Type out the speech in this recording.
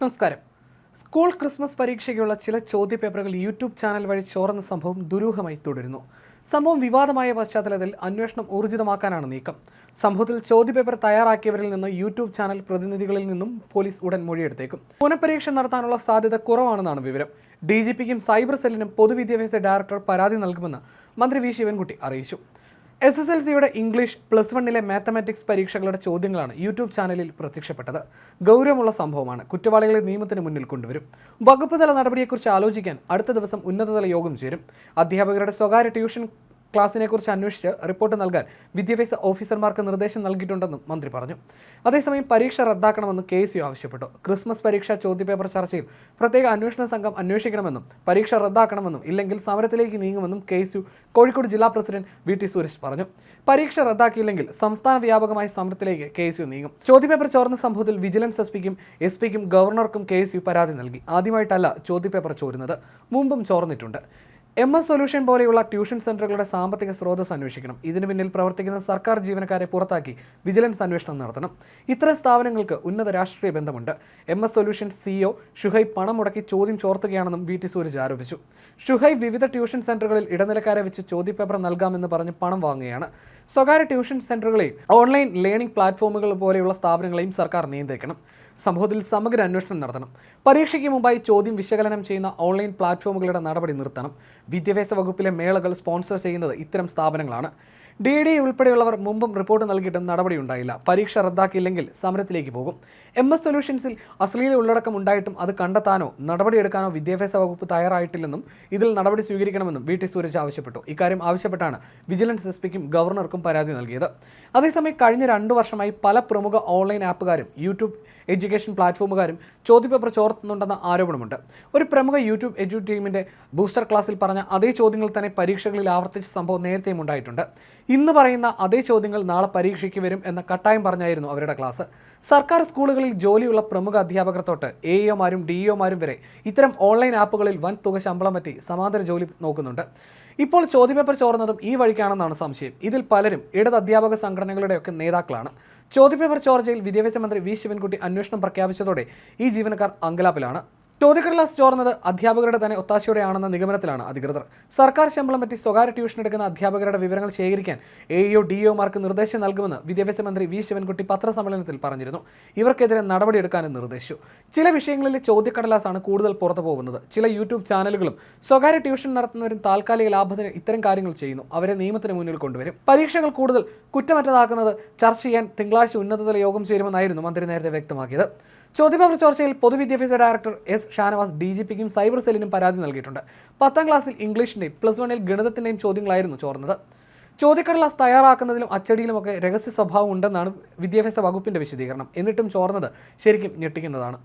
നമസ്കാരം. School Christmas പരീക്ഷയ്ക്കുള്ള ചില ചോദ്യപേപ്പറുകൾ YouTube channel വഴി ചോർന്ന സംഭവം ദുരൂഹമായി തുടരുന്നു. സംഭവം വിവാദമായ പശ്ചാത്തലത്തിൽ അന്വേഷണം ഊർജിതമാക്കാനാണ് നീക്കം. സംഭവത്തിൽ ചോദ്യപേപ്പർ തയ്യാറാക്കിയവരിൽ നിന്ന് യൂട്യൂബ് ചാനൽ പ്രതിനിധികളിൽ നിന്നും പോലീസ് ഉടൻ മൊഴിയെടുത്തേക്കും. പുനഃപരീക്ഷ നടത്താനുള്ള സാധ്യത കുറവാണെന്നാണ് വിവരം. ഡി ജി പിക്കും സൈബർ സെല്ലിനും പൊതുവിദ്യാഭ്യാസ ഡയറക്ടർ പരാതി നൽകുമെന്ന് മന്ത്രി വി ശിവൻകുട്ടി അറിയിച്ചു. എസ് എസ് എൽ സിയുടെ ഇംഗ്ലീഷ് പ്ലസ് വണ്ണിലെ മാത്തമാറ്റിക്സ് പരീക്ഷകളുടെ ചോദ്യങ്ങളാണ് യൂട്യൂബ് ചാനലിൽ പ്രത്യക്ഷപ്പെട്ടത്. ഗൗരവമുള്ള സംഭവമാണ്. കുറ്റവാളികളെ നിയമത്തിന് മുന്നിൽ കൊണ്ടുവരും. വകുപ്പ് തല നടപടിയെക്കുറിച്ച് ആലോചിക്കാൻ അടുത്ത ദിവസം ഉന്നതതല യോഗം ചേരും. അധ്യാപകരുടെ സ്വകാര്യ ട്യൂഷൻ ക്ലാസിനെക്കുറിച്ച് അന്വേഷിച്ച് റിപ്പോർട്ട് നൽകാൻ വിദ്യാഭ്യാസ ഓഫീസർമാർക്ക് നിർദ്ദേശം നൽകിയിട്ടുണ്ടെന്നും മന്ത്രി പറഞ്ഞു. അതേസമയം പരീക്ഷ റദ്ദാക്കണമെന്ന് കെ എസ് യു ആവശ്യപ്പെട്ടു. ക്രിസ്മസ് പരീക്ഷ ചോദ്യപേപ്പർ ചർച്ചയിൽ പ്രത്യേക അന്വേഷണ സംഘം അന്വേഷിക്കണമെന്നും പരീക്ഷ റദ്ദാക്കണമെന്നും ഇല്ലെങ്കിൽ സമരത്തിലേക്ക് നീങ്ങുമെന്നും കെ എസ് യു കോഴിക്കോട് ജില്ലാ പ്രസിഡന്റ് വി ടി സുരേഷ് പറഞ്ഞു. പരീക്ഷ റദ്ദാക്കിയില്ലെങ്കിൽ സംസ്ഥാന വ്യാപകമായ സമരത്തിലേക്ക് കെ എസ് യു നീങ്ങും. ചോദ്യപേപ്പർ ചോർന്ന സംഭവത്തിൽ വിജിലൻസ് എസ് പിക്കും എസ് പിക്കും ഗവർണർക്കും കെ എസ് യു പരാതി നൽകി. ആദ്യമായിട്ടല്ല ചോദ്യപേപ്പർ ചോരുന്നത്. മുമ്പും ചോർന്നിട്ടുണ്ട്. എം എസ് സൊല്യൂഷൻ പോലെയുള്ള ട്യൂഷൻ സെന്ററുകളുടെ സാമ്പത്തിക സ്രോതസ് അന്വേഷിക്കണം. ഇതിനു പിന്നിൽ പ്രവർത്തിക്കുന്ന സർക്കാർ ജീവനക്കാരെ പുറത്താക്കി വിജിലൻസ് അന്വേഷണം നടത്തണം. ഇത്തരം സ്ഥാപനങ്ങൾക്ക് ഉന്നത രാഷ്ട്രീയ ബന്ധമുണ്ട്. M S solution CEO Shuhaib പണം മുടക്കി ചോദ്യം ചോർത്തുകയാണെന്നും വി ടി സൂരജ് ആരോപിച്ചു. ഷുഹൈബ് വിവിധ ട്യൂഷൻ സെന്ററുകളിൽ ഇടനിലക്കാരെ വെച്ച് ചോദ്യപേപ്പർ നൽകാമെന്ന് പറഞ്ഞ് പണം വാങ്ങുകയാണ്. സ്വകാര്യ ട്യൂഷൻ സെന്ററുകളെയും ഓൺലൈൻ ലേണിംഗ് പ്ലാറ്റ്ഫോമുകൾ പോലെയുള്ള സ്ഥാപനങ്ങളെയും സർക്കാർ നിയന്ത്രിക്കണം. സംഭവത്തിൽ സമഗ്ര അന്വേഷണം നടത്തണം. പരീക്ഷയ്ക്ക് മുമ്പായി ചോദ്യം വിശകലനം ചെയ്യുന്ന ഓൺലൈൻ പ്ലാറ്റ്ഫോമുകളുടെ നടപടി നിർത്തണം. വിദ്യാഭ്യാസ വകുപ്പിലെ മേളകൾ സ്പോൺസർ ചെയ്യുന്നത് ഇത്തരം സ്ഥാപനങ്ങളാണ്. ഡി ഡി ഉൾപ്പെടെയുള്ളവർ മുമ്പും റിപ്പോർട്ട് നൽകിയിട്ടും നടപടിയുണ്ടായില്ല. പരീക്ഷ റദ്ദാക്കിയില്ലെങ്കിൽ സമരത്തിലേക്ക് പോകും. എം എസ് സൊല്യൂഷൻസിൽ അശ്ലീല ഉള്ളടക്കം ഉണ്ടായിട്ടും അത് കണ്ടെത്താനോ നടപടിയെടുക്കാനോ വിദ്യാഭ്യാസ വകുപ്പ് തയ്യാറായിട്ടില്ലെന്നും ഇതിൽ നടപടി സ്വീകരിക്കണമെന്നും വി ടി സൂരജ് ആവശ്യപ്പെട്ടു. ഇക്കാര്യം ആവശ്യപ്പെട്ടാണ് വിജിലൻസ് എസ് പിക്കും ഗവർണർക്കും പരാതി നൽകിയത്. അതേസമയം കഴിഞ്ഞ രണ്ടു വർഷമായി പല പ്രമുഖ ഓൺലൈൻ ആപ്പുകാരും യൂട്യൂബ് എഡ്യൂക്കേഷൻ പ്ലാറ്റ്ഫോമുകാരും ചോദ്യപേപ്പർ ചോർത്തുന്നുണ്ടെന്ന ആരോപണമുണ്ട്. ഒരു പ്രമുഖ യൂട്യൂബ് എഡ്യൂ ടീമിന്റെ ബൂസ്റ്റർ ക്ലാസ്സിൽ പറഞ്ഞ അതേ ചോദ്യങ്ങൾ തന്നെ പരീക്ഷകളിൽ ആവർത്തിച്ച സംഭവം നേരത്തെയും ഉണ്ടായിട്ടുണ്ട്. ഇന്ന് പറയുന്ന അതേ ചോദ്യങ്ങൾ നാളെ പരീക്ഷയ്ക്ക് വരും എന്ന കട്ടായം പറഞ്ഞായിരുന്നു അവരുടെ ക്ലാസ്. സർക്കാർ സ്കൂളുകളിൽ ജോലിയുള്ള പ്രമുഖ അധ്യാപകർ തൊട്ട് എ ഇഒമാരും ഡി ഇഒമാരും വരെ ഇത്തരം ഓൺലൈൻ ആപ്പുകളിൽ വൻ തുക ശമ്പളം പറ്റി സമാന്തര ജോലി നോക്കുന്നുണ്ട്. ഇപ്പോൾ ചോദ്യപേപ്പർ ചോർന്നതും ഈ വഴിക്കാണെന്നാണ് സംശയം. ഇതിൽ പലരും ഇടത് അധ്യാപക സംഘടനകളുടെയൊക്കെ നേതാക്കളാണ്. ചോദ്യപേപ്പർ ചോർച്ചയിൽ വിദ്യാഭ്യാസ മന്ത്രി വി. ശിവൻകുട്ടി അന്വേഷണം പ്രഖ്യാപിച്ചതോടെ ഈ ജീവനക്കാർ അങ്കലാപ്പിലാണ്. ചോദ്യക്കടലാസ് ചോർന്നത് അധ്യാപകരുടെ തന്നെ ഒത്താശയോടെയാണെന്ന നിഗമനത്തിലാണ് അധികൃതർ. സർക്കാർ ശമ്പളം പറ്റി സ്വകാര്യ ട്യൂഷൻ എടുക്കുന്ന അധ്യാപകരുടെ വിവരങ്ങൾ ശേഖരിക്കാൻ എ ഇഒ ഡി ഒമാർക്ക് നിർദ്ദേശം നൽകുമെന്ന് വിദ്യാഭ്യാസ മന്ത്രി വി ശിവൻകുട്ടി പത്രസമ്മേളനത്തിൽ പറഞ്ഞിരുന്നു. ഇവർക്കെതിരെ നടപടിയെടുക്കാനും നിർദ്ദേശിച്ചു. ചില വിഷയങ്ങളിലെ ചോദ്യക്കടലാസാണ് കൂടുതൽ പുറത്തു പോകുന്നത്. ചില യൂട്യൂബ് ചാനലുകളും സ്വകാര്യ ട്യൂഷൻ നടത്തുന്നവരും താൽക്കാലിക ലാഭത്തിന് ഇത്തരം കാര്യങ്ങൾ ചെയ്യുന്നു. അവരെ നിയമത്തിന് മുന്നിൽ കൊണ്ടുവരും. പരീക്ഷകൾ കൂടുതൽ കുറ്റമറ്റതാക്കുന്നത് ചർച്ച ചെയ്യാൻ തിങ്കളാഴ്ച ഉന്നതതല യോഗം ചേരുമെന്നായിരുന്നു മന്ത്രി നേരത്തെ വ്യക്തമാക്കിയത്. ചോദ്യപേപ്പർ ചോർച്ചയിൽ പൊതുവിദ്യാഭ്യാസ director S Shanavas D G പിക്കും സൈബർ സെല്ലിനും പരാതി നൽകിയിട്ടുണ്ട്. പത്താം ക്ലാസ്സിൽ ഇംഗ്ലീഷിന്റെയും പ്ലസ് വണ്ണിൽ ഗണിതത്തിന്റെയും ചോദ്യങ്ങളായിരുന്നു ചോർന്നത്. ചോദ്യക്കടലാസ് തയ്യാറാക്കുന്നതിലും അച്ചടിയിലുമൊക്കെ രഹസ്യ സ്വഭാവം ഉണ്ടെന്നാണ് വിദ്യാഭ്യാസ വകുപ്പിന്റെ വിശദീകരണം. എന്നിട്ടും ചോർന്നത് ശരിക്കും ഞെട്ടിക്കുന്നതാണ്.